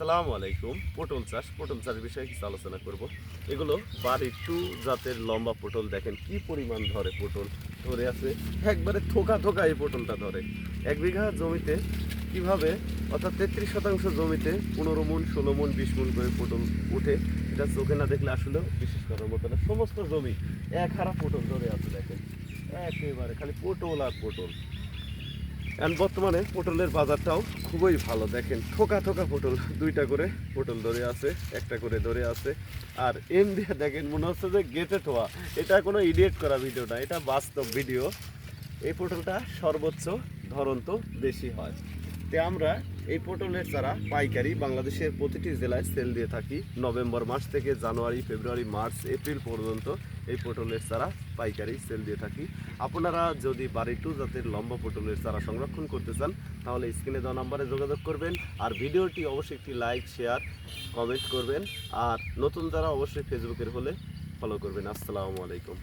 আসসালামু আলাইকুম। পটল চাষ পটল চাষ বিষয়ে কিছু আলোচনা করব। এগুলো বাড়ি টু জাতের লম্বা পটল, দেখেন কি পরিমাণ ধরে পটল ধরে আছে। একবারে থোকা থোকা এই পটলটা ধরে। এক বিঘা জমিতে কীভাবে, অর্থাৎ তেত্রিশ শতাংশ জমিতে পনেরো মন, ষোলো মন, বিশ মন করে পটল উঠে এটা চোখে না দেখলে আসলেও বিশেষ করার মতো না। সমস্ত জমি এক হারা পটল ধরে আছে, দেখেন। একেবারে খালি পটল আর পটল। এখন বর্তমানে পটলের বাজারটাও খুবই ভালো। দেখেন, ঠোকা ঠোকা পটল, দুইটা করে পটল ধরে আছে, একটা করে ধরে আছে। আর এম দিয়ে দেখেন, মনে হচ্ছে যে গেটে ঠোয়া। এটা কোনো ইডিয়েট করা ভিডিও না, এটা বাস্তব ভিডিও এই পটলটা সর্বোচ্চ ধরন্ত বেশি হয়। তে আমরা এই পটলের চারা পাইকারি বাংলাদেশের প্রতিটি জেলায় সেল দিয়ে থাকি। নভেম্বর মাস থেকে জানুয়ারি, ফেব্রুয়ারি, মার্চ, এপ্রিল পর্যন্ত এই পটলের চারা পাইকারি সেল দিয়ে থাকি। আপনারা যদি বাড়ি টু জাতের লম্বা পটলের চারা সংরক্ষণ করতে চান, তাহলে স্ক্রিনে দেওয়া নাম্বারে যোগাযোগ করবেন। আর ভিডিওটি অবশ্যই একটি লাইক শেয়ার কমেন্ট করবেন। আর নতুন যারা অবশ্যই ফেসবুকের হলে ফলো করবেন। আসসালামু আলাইকুম।